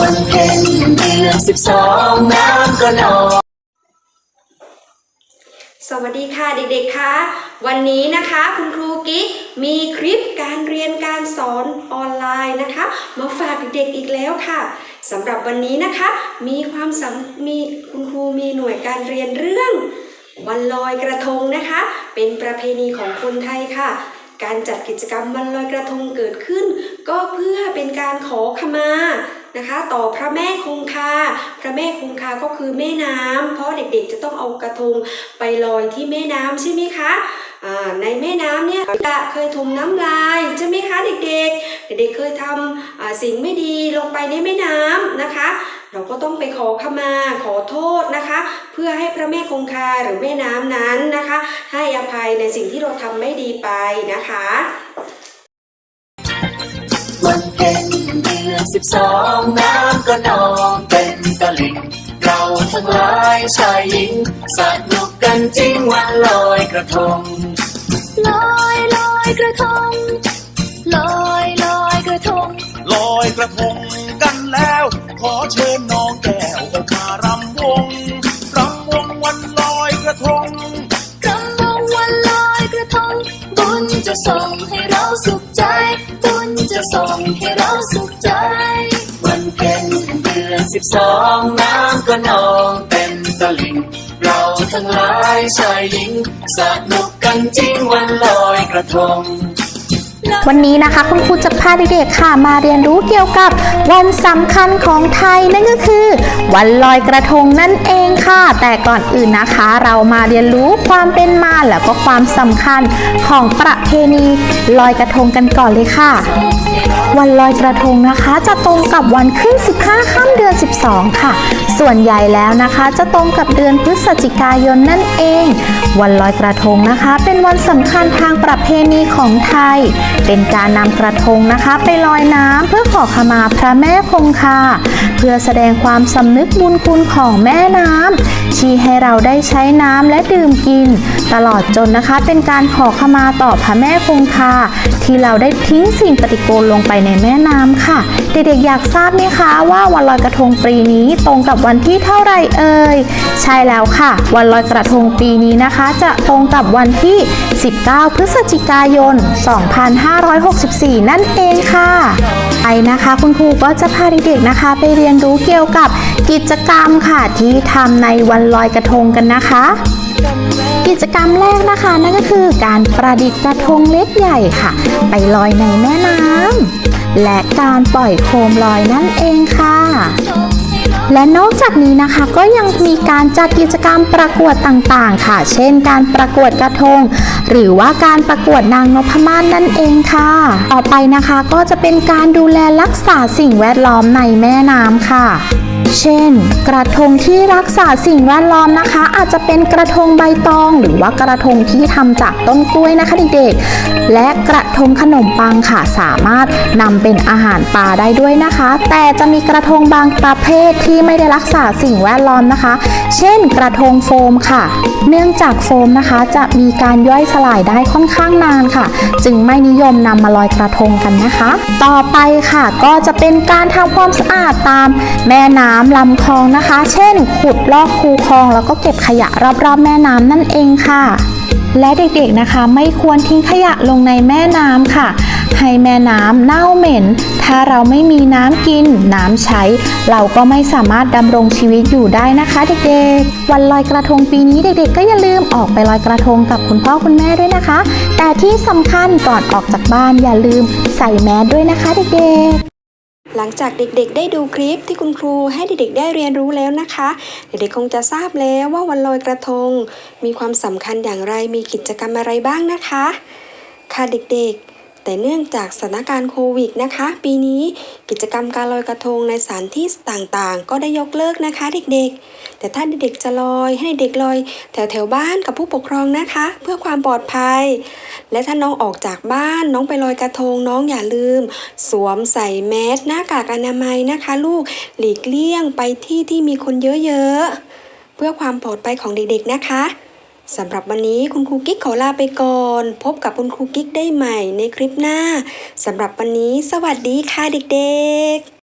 วันเพ็ญเดือนสิบสองน้ำก็นองสวัสดีค่ะเด็กๆ คะวันนี้นะคะคุณครูกิ๊กมีคลิปการเรียนการสอนออนไลน์นะคะมาฝากเด็กๆอีกแล้วค่ะสำหรับวันนี้นะคะ มีความสำมีคุณครูมีหน่วยการเรียนเรื่อง วันลอยกระทงนะคะ เป็นประเพณีของคนไทยค่ะ การจัดกิจกรรมวันลอยกระทงเกิดขึ้น ก็เพื่อเป็นการขอขมา นะคะ ต่อพระแม่คงคาพระแม่คงคาก็คือแม่น้ำเพราะเด็กๆจะต้องเอากระทงไปลอยที่แม่น้ำใช่ไหมคะในแม่น้ำเนี่ยจะเคยถมน้ำลายใช่ไหมคะเด็กๆ เด็กๆเคยทำอ่าสิ่งไม่ดีลงไปในแม่น้ำนะคะ เราก็ต้องไปขอขมาขอโทษนะคะ เพื่อให้พระแม่คงคาหรือแม่น้ำนั้นนะคะ ให้อภัยในสิ่งที่เราทำไม่ดีไปนะคะ สิบสองน้ำก็นองเต็มตลิ่งเราทั้งหลายชายหญิงสนุกกันจริงวันลอยกระทง ลอยลอยกระทง ลอยลอยกระทง ลอยกระทงกันแล้ว ขอเชิญน้องแก้วออกมารำวงรำวงวันลอยกระทงกำลังวันลอยกระทง บุญจะส่งให้เราสุขใจ บุญจะส่งให้เราสุขใจ สิบสองน้ำก็นองเต็มตลิ่ง เราทั้งหลายชายหญิงสนุกกันจริงวันลอยกระทงวันนี้นะคะคุณครูจะพาเด็กๆค่ะมาเรียนรู้เกี่ยวกับวันสำคัญของไทยนั่นก็คือ วันลอยกระทงนั่นเองค่ะ แต่ก่อนอื่นนะคะ เรามาเรียนรู้ความเป็นมาแล้วก็ความสำคัญของประเพณีลอยกระทงกันก่อนเลยค่ะ วันลอยกระทงนะคะ จะตรงกับวันขึ้น 15ค่ำ เดือน12ค่ะ ส่วนใหญ่แล้วนะคะจะตรงกับเดือนพฤศจิกายนนั่นเอง วันลอยกระทงนะคะ เป็นวันสำคัญทางประเพณีของไทย เป็นการนำกระทงนะคะ ไปลอยน้ำเพื่อขอขมาพระแม่คงคาเพื่อแสดงความสำนึกบุญคุณของแม่น้ำชี้ให้เราได้ใช้น้ำและดื่มกิน ตลอดจนนะคะ เป็นการขอขมาต่อพระแม่คงคาที่เราได้ทิ้งสิ่งปฏิกูลลงไปในแม่น้ำค่ะ เด็กๆอยากทราบไหมคะว่าวันลอยกระทงปีนี้ตรงกับวันที่เท่าไรเอ่ย ใช่แล้วค่ะ วันลอยกระทงปีนี้นะคะ จะตรงกับวันที่ 19 พฤศจิกายน 2564 นั่นเองค่ะ ไปนะคะคุณครูก็จะพาเด็กๆนะคะ ไปเรียนรู้เกี่ยวกับกิจกรรมค่ะที่ทำในวันลอยกระทงกันนะคะกิจกรรมแรกนะคะนั่นก็คือการประดิษฐ์กระทงเล็กใหญ่ค่ะ ไปลอยในแม่น้ำและการปล่อยโคมลอยนั่นเองค่ะ และนอกจากนี้นะคะก็ยังมีการจัดกิจกรรมประกวดต่างๆ ค่ะ เช่น การประกวดกระทง หรือว่าการประกวดนางนพมาศนั่นเองค่ะ ต่อไปนะคะก็จะเป็นการดูแลรักษาสิ่งแวดล้อมในแม่น้ำค่ะเช่น กระทงที่รักษาสิ่งแวดล้อมนะคะ อาจจะเป็นกระทงใบตอง หรือว่ากระทงที่ทำจากต้นกล้วยนะคะเด็กๆ และกระทงขนมปังค่ะสามารถนำเป็นอาหารปลาได้ด้วยนะคะ แต่จะมีกระทงบางประเภทที่ไม่ได้รักษาสิ่งแวดล้อมนะคะ เช่นกระทงโฟมค่ะ เนื่องจากโฟมนะคะ จะมีการย่อยสลายได้ค่อนข้างนานค่ะ จึงไม่นิยมนำมาลอยกระทงกันนะคะ ต่อไปค่ะก็จะเป็นการทำความสะอาดตามแม่น้ำลำคลองนะคะ เช่น ขุดลอกคูคลอง แล้วก็เก็บขยะรอบๆแม่น้ำนั่นเองค่ะและเด็กๆนะคะไม่ควรทิ้งขยะลงในแม่น้ำค่ะ ให้แม่น้ำเน่าเหม็น ถ้าเราไม่มีน้ำกิน น้ำใช้ เราก็ไม่สามารถดำรงชีวิตอยู่ได้นะคะเด็กๆ วันลอยกระทงปีนี้เด็กๆ ก็อย่าลืมออกไปลอยกระทงกับคุณพ่อคุณแม่ด้วยนะคะ แต่ที่สำคัญก่อนออกจากบ้านอย่าลืมใส่แมสด้วยนะคะเด็กๆหลังจากเด็กๆ ได้ดูคลิปที่คุณครูให้เด็กๆ ได้เรียนรู้แล้วนะคะ เด็กๆ คงจะทราบแล้วว่าวันลอยกระทง มีความสำคัญอย่างไร มีกิจกรรมอะไรบ้างนะคะ ค่ะเด็กๆ แต่เนื่องจากสถานการณ์โควิดนะคะ ปีนี้กิจกรรมการลอยกระทงในสถานที่ต่างๆ ก็ได้ยกเลิกนะคะเด็กๆ แต่ถ้าเด็กๆจะลอยให้เด็กลอยแถวๆบ้านกับผู้ปกครองนะคะ เพื่อความปลอดภัย และถ้าน้องออกจากบ้านน้องไปลอยกระทงน้องอย่าลืม สวมใส่แมสหน้ากากอนามัยนะคะ ลูกหลีกเลี่ยงไปที่ที่มีคนเยอะๆเพื่อความปลอดภัยของเด็กๆนะคะ สำหรับวันนี้คุณครูกิ๊กขอลาไปก่อน พบกับคุณครูกิ๊กได้ใหม่ในคลิปหน้า สำหรับวันนี้สวัสดีค่ะเด็กๆ